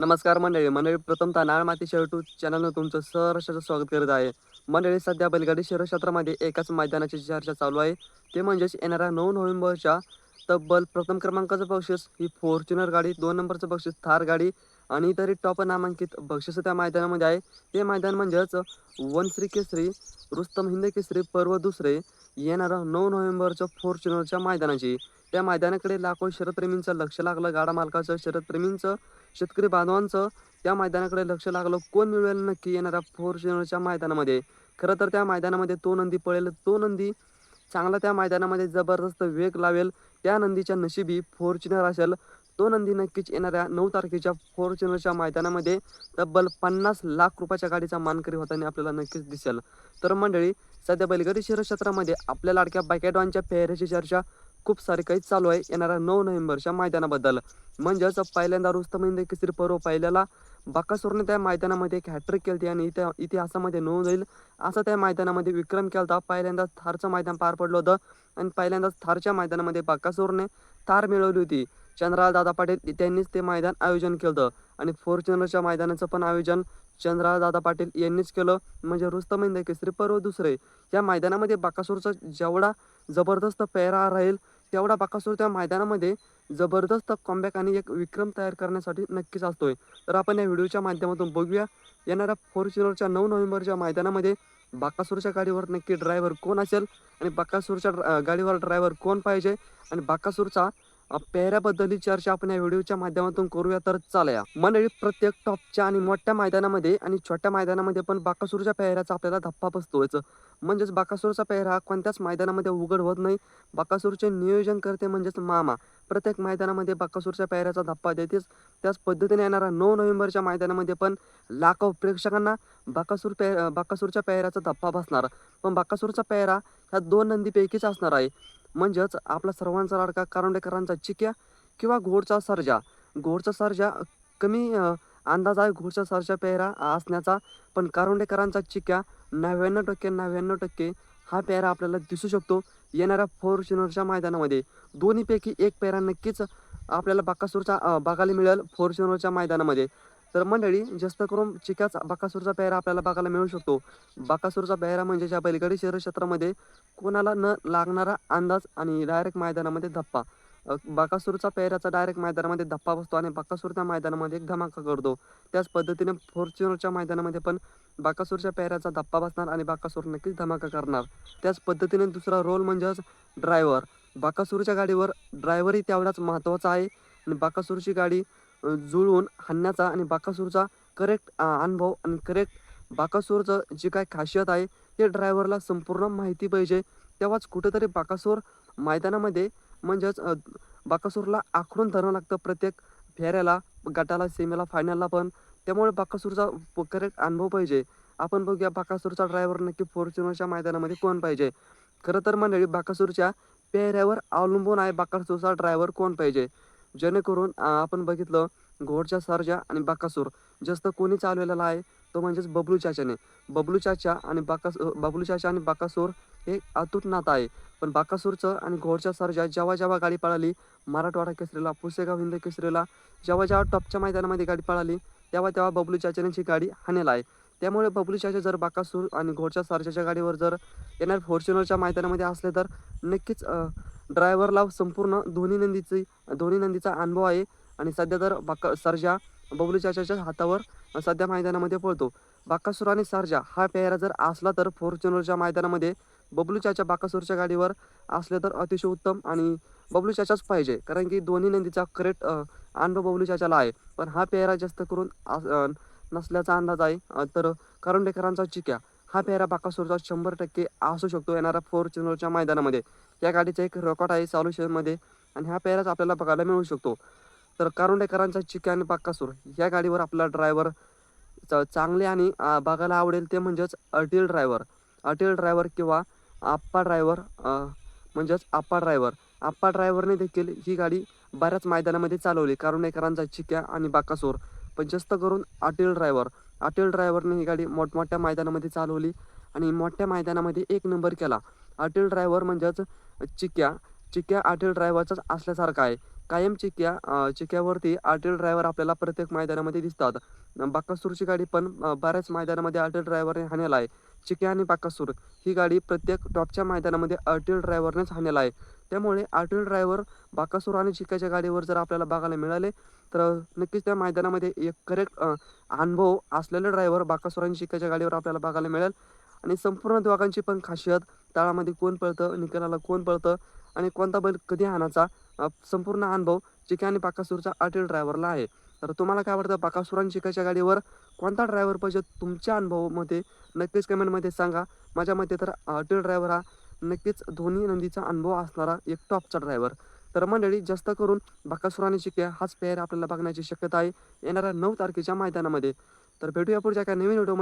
नमस्कार मंडळी मंडळी प्रथमतः नाळ माती शेवटू चॅनलनं तुमचं सहर्षाचं स्वागत करत आहे. मंडळी सध्या बैलगाडी शहर क्षेत्रामध्ये एकाच मैदानाची चर्चा चालू आहे. ते म्हणजेच येणाऱ्या नऊ नोव्हेंबरच्या तब्बल प्रथम क्रमांकाचं बक्षीस ही फॉर्च्युनर गाडी दोन नंबरचं बक्षीस थार गाडी आणि इतर टॉप नामांकित बक्षिस त्या मैदानामध्ये आहे. ते मैदान म्हणजेच वनश्री केसरी रुस्तम हिंद केसरी पर्व दुसरे येणारं नऊ नोव्हेंबरच्या फॉर्च्युनरच्या मैदानाची. त्या मैदानाकडे लाखो शरदप्रेमींचं लक्ष लागलं. गाडा मालकाचं शरदप्रेमींचं शेतकरी बांधवांचं त्या मैदानाकडे लक्ष लागलं. कोण मिळवेल नक्की येणाऱ्या फॉर्च्युनरच्या मैदानामध्ये? खरं तर त्या मैदानामध्ये तो नंदी पळेल. तो नंदी चांगला त्या मैदानामध्ये जबरदस्त वेग लावेल. त्या नंदीच्या नशिबी फॉर्च्युनर असेल. तो नंदी नक्कीच येणाऱ्या नऊ तारखेच्या फॉर्च्युनरच्या मैदानामध्ये तब्बल पन्नास लाख रुपयाच्या गाडीचा मानकरी होताना आपल्याला नक्कीच दिसेल. तर मंडळी सध्या बैलगाडी शहर क्षेत्रामध्ये आपल्या लाडक्या बायकॅडॉनच्या पेहऱ्याची चर्चा खूप सारी काही चालू आहे. येणाऱ्या नऊ नोव्हेंबरच्या मैदानाबद्दल. म्हणजेच पहिल्यांदा रुस्तम हिंद केसरी पर्व पहिल्याला बाकासूरने त्या मैदानामध्ये एक हॅट्रिक केली आणि इति इतिहासामध्ये नोंद होईल. असं त्या मैदानामध्ये विक्रम केला होता पहिल्यांदा थारचं मैदान पार पडलं होतं आणि पहिल्यांदाच थारच्या मैदानामध्ये बाकासूरने थार मिळवली होती. चंद्रलाल दादा पाटील त्यांनीच ते मैदान आयोजन केलं. आणि फॉर्च्युनरच्या मैदानाचं पण आयोजन चंद्रलाल दादा पाटील यांनीच केलं. म्हणजे रुस्तम हिंद केसरी पर्व दुसरे. या मैदानामध्ये बाकासूरचा जेवढा जबरदस्त पेहरा राहील तेवढा बाकासूर त्या मैदानामध्ये जबरदस्त कॉम्बॅक आणि एक विक्रम तयार करण्यासाठी नक्कीच असतोय. तर आपण या व्हिडिओच्या माध्यमातून बघूया येणाऱ्या फॉर्च्युनरच्या नऊ नोव्हेंबरच्या मैदानामध्ये बाकासूरच्या गाडीवर नक्की ड्रायव्हर कोण असेल? आणि बाकासूरच्या ड्रा- गाडीवर ड्रायव्हर कोण पाहिजे? आणि बाकासूरचा अ, पेहऱ्याबद्दलही चर्चा आपण या व्हिडिओच्या माध्यमातून करूया तर चालया मंडळी प्रत्येक टॉपच्या आणि मोठ्या मैदानामध्ये आणि छोट्या मैदानामध्ये पण बाकासूरच्या पेहऱ्याचा आपल्याला धप्पा बसतोच म्हणजेच बाकासूरचा पेहरा हा कोणत्याच मैदानामध्ये उघड होत नाही. बाकासूरचे नियोजन करते म्हणजेच मामा. प्रत्येक मैदानामध्ये बाकासूरच्या पेहऱ्याचा धप्पा देतेच. त्याच पद्धतीने येणारा नऊ नोव्हेंबरच्या मैदानामध्ये पण लाखो प्रेक्षकांना बाकासूर पेह बाकासूरच्या पेहऱ्याचा धप्पा बसणार. पण बाकासूरचा पेहरा ह्या दोन नंदीपैकीच असणार आहे. म्हणजेच आपला सर्वांचा लाडका कारंडेकरांचा चिक्या किंवा घोडचा सर्जा. घोडचा सर्जा कमी अंदाज आहे घोडचा सर्जा पेहरा असण्याचा पण कारोंडेकरांचा चिक्या नव्याण्णव टक्के नव्याण्णव टक्के हा पेहरा आपल्याला दिसू शकतो. येणाऱ्या फॉर्च्युनरच्या मैदानामध्ये. दोन्हीपैकी एक पेहरा नक्कीच आपल्याला बाकासूरचा बघायला मिळेल फॉर्च्युनरच्या मैदानामध्ये. तर मंडळी जास्त करून चिक्याचा बाकासूरचा पेहरा आपल्याला बघायला मिळू शकतो. बाकासूरचा पेहरा म्हणजे ज्या बैलगाडी शहर क्षेत्रामध्ये कोणाला न लागणारा अंदाज आणि डायरेक्ट मैदानामध्ये धप्पा. बाकासूरचा पेहऱ्याचा डायरेक्ट मैदानामध्ये धप्पा बसतो आणि बाकासूर त्या मैदानामध्ये एक धमाका करतो. त्याच पद्धतीने फॉर्च्युनरच्या मैदानामध्ये पण बाकासूरच्या पेहऱ्याचा धप्पा बसणार आणि बाकासूर नक्कीच धमाका करणार. त्याच पद्धतीने दुसरा रोल म्हणजेच ड्रायव्हर बाकासूरच्या गाडीवर ड्रायव्हरही तेवढाच महत्त्वाचा आहे आणि बाकासूरची गाडी जुळवून हाणण्याचा आणि बाकासूरचा करेक्ट अनुभव आणि करेक्ट बाकासूरचं जी काय खासियत आहे ते ड्रायव्हरला संपूर्ण माहिती पाहिजे. तेव्हाच कुठेतरी बाकासूर मैदानामध्ये म्हणजेच बाकासूरला आखडून धरणं लागतं प्रत्येक फेऱ्याला गटाला सेमीला फायनलला पण. त्यामुळे बाकासूरचा करेक्ट अनुभव पाहिजे. आपण बघूया बाकासूरचा ड्रायव्हर नक्की फॉर्च्युनरच्या मैदानामध्ये कोण पाहिजे. खरं तर मंडळी बाकासूरच्या पेहऱ्यावर अवलंबून आहे बाकासूरचा ड्रायव्हर कोण पाहिजे. जेणेकरून आपण बघितलं घोडच्या सरजा आणि बाकासूर. जास्त कोणी चालवलेला आहे तो म्हणजेच बबलू चाचाने. बबलू चाचा आणि बाकास बबलू चाचा आणि बाकासूर हे अतूट नातं आहे. पण बाकासूरचं आणि घोडच्या सर्जा जेव्हा जेव्हा गाडी पळाली मराठवाडा केसरीला पुसेगाव हिंद केसरीला जेव्हा जेव्हा टॉपच्या मैदानामध्ये गाडी पळाली तेव्हा तेव्हा बबलू चाचानेची गाडी हाणेला आहे. त्यामुळे बबलू चाचा जर बाकासूर आणि घोडच्या सर्जाच्या गाडीवर जर येणार फॉर्च्युनरच्या मैदानामध्ये असले तर नक्कीच ड्रायव्हरला संपूर्ण दोन्ही नंदीची दोन्ही नंदीचा अनुभव आहे. आणि सध्या तर बाका सरजा बबलू चाचाच्या हातावर सध्या मैदानामध्ये पळतो. बाकासूर आणि सारजा हा पेहरा जर असला तर फॉर्च्युनरच्या मैदानामध्ये बबलू चाचा बाकासूरच्या गाडीवर असले तर अतिशय उत्तम आणि बबलू चाचाच पाहिजे. कारण की दोन्ही नंदीचा करेक्ट अनुभव बबलू चाचाला आहे. पण हा पेहरा जास्त करून नसल्याचा अंदाज आहे. तर करंडेकरांचा चिक्या. हा पेहरा बाकासूरचा शंभर टक्के असू शकतो येणाऱ्या फॉर्च्युनरच्या मैदानामध्ये. या गाडीचा एक रेकॉर्ड आहे चालू शेअरमध्ये आणि हा पेहराच आपल्याला बघायला मिळू शकतो. तर कारुंडेकरांचा चिक्या आणि बाकासूर या गाडीवर आपला ड्रायव्हर चांगले आणि बघायला आवडेल ते म्हणजेच अटील ड्रायव्हर अटील ड्रायव्हर किंवा आप्पा ड्रायव्हर म्हणजेच आप्पा ड्रायव्हर आप्पा ड्रायव्हरने देखील ही गाडी बऱ्याच मैदानामध्ये चालवली. कारुंडेकरांचा चिक्या आणि बाकासूर पण जास्त करून अटील ड्रायव्हर अटील ड्रायव्हरने ही गाडी मोठमोठ्या मैदानामध्ये चालवली आणि मोठ्या मैदानामध्ये एक नंबर केला. अटील ड्रायव्हर म्हणजेच चिक्या. चिक्या अटील ड्रायव्हरचाच असल्यासारखा आहे. कायम चिक्या चिक्यावरती आरटीएल ड्रायव्हर आपल्याला प्रत्येक मैदानामध्ये दिसतात. बाकासूरची गाडी पण बऱ्याच मैदानामध्ये आरटीएल ड्रायव्हरने हाणेला आहे. चिक्या आणि बाकासूर ही गाडी प्रत्येक टॉपच्या मैदानामध्ये आरटीएल ड्रायव्हरनेच हाणेला आहे. त्यामुळे आरटीएल ड्रायव्हर बाकासूर आणि चिक्याच्या गाडीवर जर आपल्याला बघायला मिळाले तर नक्कीच त्या मैदानामध्ये एक करेक्ट अनुभव असलेले ड्रायव्हर बाकासूर आणि चिक्याच्या गाडीवर आपल्याला बघायला मिळेल. आणि संपूर्ण दोघांची पण खासियत तळामध्ये कोण पळतं निकालाला कोण पळतं आणि कोणता बैल कधी आणायचा? संपूर्ण अनुभव चिक्या आणि बाकासूरचा अटेल ड्रायव्हरला आहे. तर तुम्हाला काय वाटतं? बाकासूर शिकायच्या चिकाच्या गाडीवर कोणता ड्रायव्हर पाहिजे? तुमच्या अनुभवामध्ये नक्कीच कमेंटमध्ये सांगा. माझ्या मते तर अटेल ड्रायव्हर हा नक्कीच धोनी नंदीचा अनुभव असणारा एक टॉपचा ड्रायव्हर तर मंडळी जास्त करून बाकासूर आणि चिक्या हाच पेअर आपल्याला बघण्याची शक्यता आहे येणाऱ्या नऊ तारखेच्या मैदानामध्ये. तर भेटूया पुढच्या काय नवीन व्हिडिओमध्ये